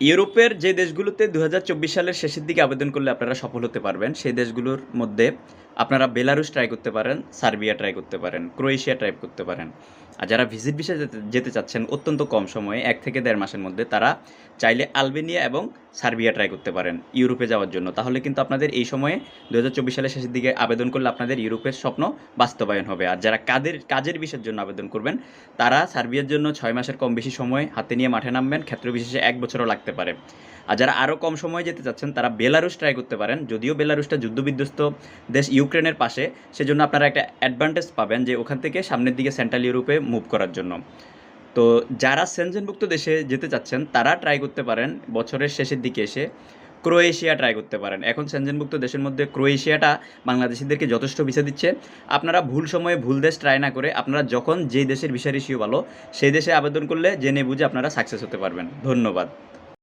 ইউরোপের যে দেশগুলোতে দু হাজার চব্বিশ সালের শেষের দিকে আবেদন করলে আপনারা সফল হতে পারবেন, সেই দেশগুলোর মধ্যে আপনারা বেলারুস ট্রাই করতে পারেন, সার্বিয়া ট্রাই করতে পারেন, ক্রোয়েশিয়া ট্রাই করতে পারেন। আর যারা ভিজিট ভিসা যেতে চাচ্ছেন অত্যন্ত কম সময়ে, এক থেকে দেড় মাসের মধ্যে, তারা চাইলে আলবেনিয়া এবং সার্বিয়া ট্রাই করতে পারেন ইউরোপে যাওয়ার জন্য। তাহলে কিন্তু আপনাদের এই সময়ে দু হাজার চব্বিশ সালের শেষের দিকে আবেদন করলে আপনাদের ইউরোপের স্বপ্ন বাস্তবায়ন হবে। আর যারা কাদের, কাজের বিষয়ের জন্য আবেদন করবেন, তারা সার্বিয়ার জন্য ছয় মাসের কম বেশি সময় হাতে নিয়ে মাঠে নামবেন, ক্ষেত্র বিশেষে এক বছরও লাগতে পারে। আর যারা আরও কম সময় যেতে চাচ্ছেন, তারা বেলারুস ট্রাই করতে পারেন, যদিও বেলারুসটা যুদ্ধবিধ্বস্ত দেশ ইউক্রেনের পাশে, সেজন্য আপনারা একটা অ্যাডভান্টেজ পাবেন যে ওখান থেকে সামনের দিকে সেন্ট্রাল ইউরোপে মুভ করার জন্য। তো যারা সেনজেনভুক্ত দেশে যেতে চাচ্ছেন, তারা ট্রাই করতে পারেন, বছরের শেষের দিকে এসে ক্রোয়েশিয়া ট্রাই করতে পারেন। এখন সেনজেনভুক্ত দেশের মধ্যে ক্রোয়েশিয়াটা বাংলাদেশিদেরকে যথেষ্ট ভিসা দিচ্ছে। আপনারা ভুল সময়ে ভুল দেশ ট্রাই না করে, আপনারা যখন যেই দেশের ভিসা রেশিও ভালো, সেই দেশে আবেদন করলে জেনে বুঝে আপনারা সাকসেস হতে পারবেন। ধন্যবাদ।